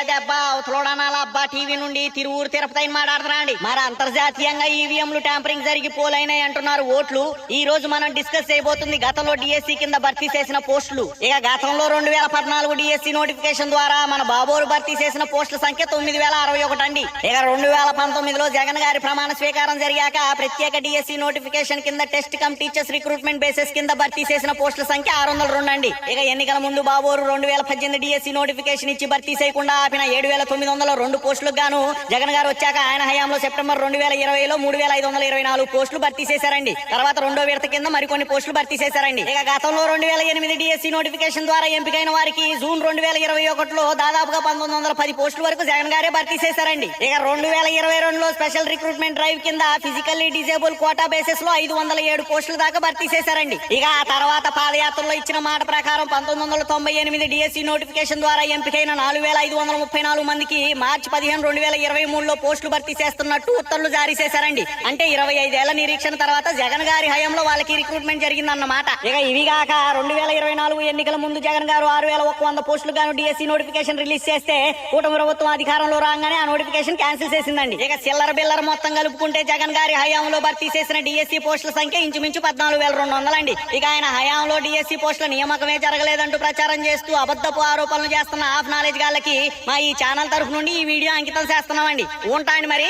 అది అబ్బా అవతలోడనాల అబ్బా టీవీ నుండి తిరువురు తిరుపతి అని మాట్లాడుతున్నాండి మరి అంతర్జాతీయంగా ఈవీఎంలు ట్యాంపరింగ్ జరిగి పోలైనాయి అంటున్నారు ఓట్లు. ఈ రోజు మనం డిస్కస్ చేయబోతుంది గతంలో డిఎస్సి కింద భర్తీ చేసిన పోస్టులు. ఇక గతంలో రెండు వేల పద్నాలుగు డిఎస్సి నోటిఫికేషన్ ద్వారా మన బాబోరు భర్తీ చేసిన పోస్టుల సంఖ్య తొమ్మిది వేల అరవై ఒకటి అండి ఇక రెండు వేల పంతొమ్మిదిలో జగన్ గారి ప్రమాణ స్వీకారం జరిగాక ప్రత్యేక డిఎస్సి నోటిఫికేషన్ కింద test cum teachers recruitment basis కింద భర్తీ చేసిన పోస్టుల సంఖ్య ఆరు వందల రెండు అండి. ఇక ఎన్నికల ముందు బాబోరు రెండు వేల పద్దెనిమిది డిఎస్సి నోటిఫికేషన్ ఇచ్చి భర్తీ చేయకుండా ఆపిన ఏడు వేల తొమ్మిది వందల రెండు పోస్టులకు గాను. జగన్ గారు వచ్చాక ఆయన హయాంలో సెప్టెంబర్ రెండు వేల ఇరవైలో మూడు వేల ఐదు వందల ఇరవై నాలుగు పోస్టులు భర్తీ చేశారండి. తర్వాత రెండో విడత కింద మరికొన్ని పోస్టులు భర్తీ చేశారండి. ఇక గతంలో రెండు వేల ఎనిమిది డిఎస్సి నోటిఫికేషన్ ద్వారా ఎంపికైన వారికి జూన్ రెండు వేల ఇరవై ఒకటిలో దాదాపుగా పంతొమ్మిది వందల పది పోస్టుల వరకు జగన్ గారే భర్తీ చేశారండి. ఇక రెండు వేల ఇరవై రెండులో స్పెషల్ రిక్రూట్మెంట్ డ్రైవ్ కింద ఫిజికల్లీ డిజేబుల్ కోటా బేసిస్లో ఐదు వందల ఏడు పోస్టుల దాకా భర్తీ చేశారండి. ఇక ఆ తర్వాత పాదయాత్రలో ఇచ్చిన మాట ప్రకారం పంతొమ్మిది వందల తొంభై ఎనిమిది డిఎస్సి నోటిఫికేషన్ ద్వారా ఎంపికైన నాలుగు వేల ఐదు వందల ముప్పై నాలుగు మందికి మార్చి పదిహేను రెండు వేల ఇరవై మూడులో పోస్టులు భర్తీ చేస్తున్నట్టు ఉత్తర్వులు జారీ చేశారండి. అంటే ఇరవై ఐదేళ్ళ నిరీక్షణ తర్వాత జగన్ గారి హయాంలో వాళ్ళకి రిక్రూట్మెంట్ జరిగిందన్నమాట. ఇక ఇవి కాక రెండు వేల ఇరవై నాలుగు ఎన్నికల ముందు జగన్ గారు ఆరు వేల ఒక్క వంద పోస్టులు గాను డిఎస్సి నోటిఫికేషన్ రిలీజ్ చేస్తే కూటమి ప్రభుత్వం అధికారంలో రాగానే ఆ నోటిఫికేషన్ క్యాన్సిల్ చేసిందండి. ఇక చిల్లర బిల్లర మొత్తం కలుపుకుంటే జగన్ గారి హయాంలో భర్తీ చేసిన డిఎస్సి పోస్టుల సంఖ్య ఇంచుమించు పద్నాలుగు వేల రెండు వందలండి. ఇక ఆయన హయాంలో డిఎస్సి పోస్టుల నియామకమే జరగలేదంటూ ప్రచారం చేస్తూ అబద్ధపు ఆరోపణలు చేస్తున్న హాఫ్ నాలెడ్జ్ గాళ్ళకి మా ఈ ఛానల్ తరఫు నుండి ఈ వీడియో అంకితం చేస్తున్నామండి. ఉంటాండి మరి.